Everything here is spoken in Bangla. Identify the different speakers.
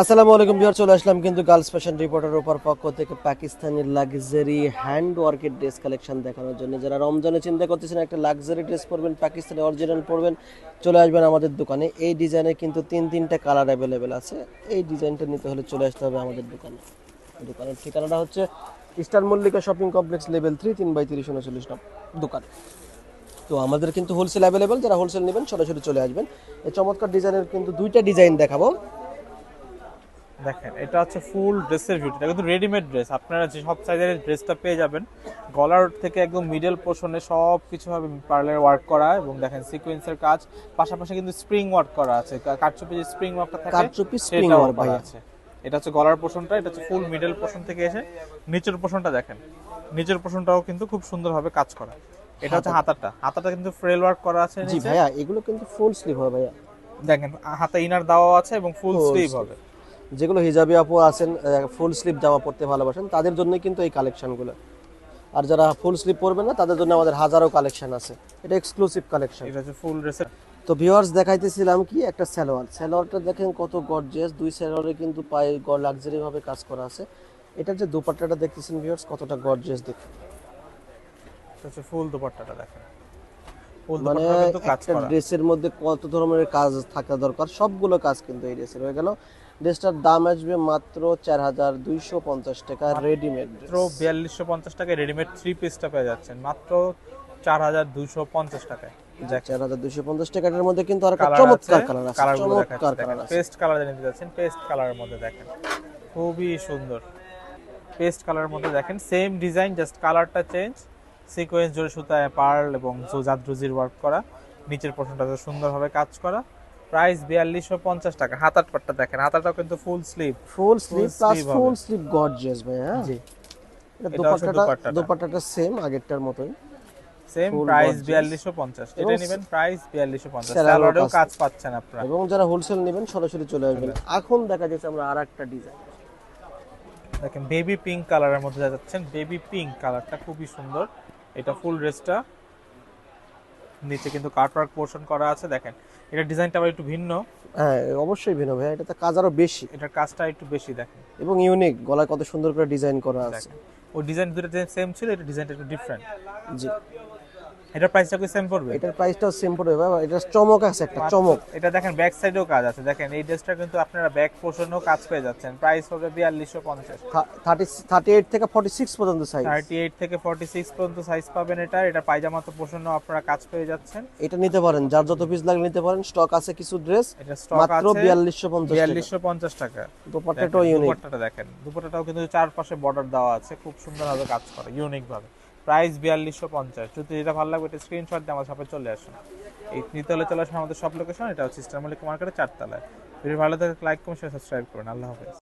Speaker 1: আসসালামু আলাইকুম বিহার চলে আসলাম কিন্তু গার্লস ফ্যাশন রিপোর্টার উপর পক্ষ থেকে পাকিস্তানি লাক্সারি হ্যান্ড ওয়ার্কের ড্রেস কালেকশন দেখানোর জন্য। যারা রমজানে চিন্তা করতেছেন একটা লাক্সারি ড্রেস পরবেন, পাকিস্তানি অরিজিনাল পরবেন, চলে আসবেন আমাদের দোকানে। এই ডিজাইনে কিন্তু তিন, তিনটা কালার অ্যাভেলেবেল আছে। এই ডিজাইনটা নিতে হলে চলে আসতে হবে আমাদের দোকানে। দোকানের ঠিকানাটা হচ্ছে Easter Mallika shopping complex level three, তিন বাই তিরিশ উনচল্লিশ দোকান। তো আমাদের কিন্তু হোলসেল অ্যাভেলেবেল যারা হোলসেল নেবেন সরাসরি চলে আসবেন। এই চমৎকার ডিজাইনের কিন্তু দুইটা ডিজাইন দেখাবো।
Speaker 2: দেখেন এটা হচ্ছে ফুল ড্রেসের ভিউ এটা কিন্তু রেডিমেড ড্রেস আপনারা যে সব সাইজের ড্রেসটা পেয়ে যাবেন গলার থেকে একদম মিডল পোর্শনে সব কিছু হবে পার্লার ওয়ার্ক করা এবং দেখেন সিকোয়েন্সের কাজ। পাশাপাশি কিন্তু স্প্রিং ওয়ার্ক করা আছে। কা- কারচুপি যে স্প্রিং ওয়ার্কটা থাকে
Speaker 1: work
Speaker 2: করা
Speaker 1: ভাইয়া।
Speaker 2: আছে। এটা হচ্ছে গলার পোর্শনটা এটা হচ্ছে ফুল মিডল পোর্শন থেকে এসে নিচের পোর্শনটা দেখেন। নিচের পোর্শনটাও কিন্তু খুব সুন্দরভাবে কাজ করা। এটা হচ্ছে হাতাটা। হাতাটা কিন্তু ফ্রেল ওয়ার্ক করা আছে
Speaker 1: জি ভাইয়া এগুলো কিন্তু ফুল স্লিভ হবে ভাইয়া।
Speaker 2: দেখেন হাতা ইনার দেওয়া আছে এবং ফুল স্লিভ হবে।
Speaker 1: যেগুলো হিজাবি আপু আছেন ফুল স্লিভ জামা পরতে ভালোবাসেন তাদের জন্য কিন্তু এই কালেকশনগুলো আর যারা ফুল স্লিভ পরবেন না তাদের জন্য আমাদের হাজারো কালেকশন আছে। এটা এক্সক্লুসিভ কালেকশন
Speaker 2: এটা হচ্ছে ফুল ড্রেসের
Speaker 1: তো ভিউয়ার্স দেখাইতেছিলাম কি একটা সালোয়ার। সালোয়ারটা দেখেন কত গর্জিয়াস দুই সালোয়ারে কিন্তু পায়ে লাক্সারি ভাবে কাজ করা আছে। এটার যে দুপাট্টাটা দেখতেছেন ভিউয়ার্স কতটা গর্জিয়াস
Speaker 2: এটা হচ্ছে ফুল দুপাট্টাটা দেখেন। ফুল
Speaker 1: মানে একটা ড্রেসের মধ্যে কত ধরনের কাজ থাকা দরকার সবগুলো কাজ কিন্তু এই ড্রেসের হয়ে গেল। ড্রেসটার দাম আসবে মাত্র চার হাজার দুইশো পঞ্চাশ টাকা রেডিমেড
Speaker 2: মাত্র বিয়াল্লিশশো পঞ্চাশ টাকায় রেডিমেড থ্রি পিসটা পেয়ে যাচ্ছেন। মাত্র চার হাজার দুইশো পঞ্চাশ টাকায়।
Speaker 1: চার হাজার দুইশো পঞ্চাশ টাকার মধ্যে কিন্তু আর চমৎকার কালার আছে চমৎকার কালার আছে।
Speaker 2: পেস্ট কালার নিতে যাচ্ছেন পেস্ট কালারের মধ্যে দেখেন। খুবই সুন্দর। পেস্ট কালারের মধ্যে দেখেন সেম ডিজাইন জাস্ট কালারটা চেঞ্জ সিকোয়েন্স জোরে সুতায় পার্ল এবং জাদরুজির ওয়ার্ক করা। নিচের পোর্শনটাতে সুন্দরভাবে কাজ করা। প্রাইস বিয়াল্লিশশো পঞ্চাশ টাকা। হাতার পাটটা দেখেন হাতাটাও কিন্তু full sleeve
Speaker 1: full sleeve plus full sleeve gorgeous ভাই হ্যাঁ?
Speaker 2: জি।
Speaker 1: দোপাট্টাটা
Speaker 2: দোপাট্টাটা।
Speaker 1: সেম আগেরটার মতোই।
Speaker 2: Same price
Speaker 1: gorgeous।
Speaker 2: বিয়াল্লিশশো পঞ্চাশ। এটা নেবেন প্রাইস বিয়াল্লিশশো পঞ্চাশ।
Speaker 1: স্যালারও
Speaker 2: স্যালাডেও
Speaker 1: কাজ-
Speaker 2: পাচ্ছেন আপনারা।
Speaker 1: এবং যারা হোলসেল নেবেন সরাসরি চলে আসবেন। এখন দেখা যাচ্ছে আমরা আর একটা ডিজাইন
Speaker 2: দেখেন বেবি পিঙ্ক কালারের মধ্যে যাচ্ছেন বেবি পিঙ্ক কালারটা খুবই সুন্দর। এটা ফুল ড্রেসটা নিচে কিন্তু কাটওয়ার্ক পোর্শন করা আছে দেখেন। এটা ডিজাইনটা আবার একটু ভিন্ন।
Speaker 1: হ্যাঁ অবশ্যই ভিন্ন ভাই এটাতে কাজ আরও বেশি।
Speaker 2: এটার কাজটা একটু বেশি দেখেন।
Speaker 1: এবং ইউনিক গলায় কত সুন্দর করে ডিজাইন করা আছে।
Speaker 2: ওই ডিজাইন দুটো সেম ছিল এটা ডিজাইনটা একটু ডিফারেন্ট
Speaker 1: জি।
Speaker 2: এটার প্রাইসটা কি সেম পড়বে?
Speaker 1: এটার প্রাইসটাও সেম পড়বে ভাই এটা চমক আছে একটা চমক।
Speaker 2: এটা দেখেন ব্যাক সাইডেও কাজ আছে। দেখেন এই ড্রেসটা কিন্তু আপনারা ব্যাক পোর্শনেও কাজ পেয়ে যাচ্ছেন। প্রাইস হবে বিয়াল্লিশশো পঞ্চাশ।
Speaker 1: থার্টি থার্টি এইট থেকে ফর্টি সিক্স পর্যন্ত সাইজ
Speaker 2: থার্টি এইট থেকে ফর্টি সিক্স পর্যন্ত সাইজ পাবেন এটা। এটা পায়জামা তো আপনারা কাজ পেয়ে যাচ্ছেন।
Speaker 1: এটা নিতে পারেন যার যত পিস লাগে নিতে পারেন। স্টক আছে কিছু ড্রেস
Speaker 2: এটা স্টক
Speaker 1: মাত্র
Speaker 2: আছে
Speaker 1: বিয়াল্লিশশো পঞ্চাশ
Speaker 2: বিয়াল্লিশশো পঞ্চাশ টাকা।
Speaker 1: দোপাট্টাটাও ইউনিক
Speaker 2: দুপাট্টাটা দেখেন। দুপাট্টাটাও কিন্তু চারপাশে বর্ডার দেওয়া আছে। খুব সুন্দরভাবে কাজ করে ইউনিক ভাবে। প্রাইস বিয়াল্লিশশো পঞ্চাশ। যদি যেটা ভালো লাগবে, এটা স্ক্রিনশট দিয়ে আমার শপে চলে আসুন। এই নিতলে চলে আসুন আমাদের সব লোকেশন এটা হচ্ছে ইস্টার্মালিক মার্কেটে মার্কেটের চারতলায়। ভিডিও ভালো থাকে লাইক কমেন্ট সাবস্ক্রাইব করুন। আল্লাহ হাফেজ।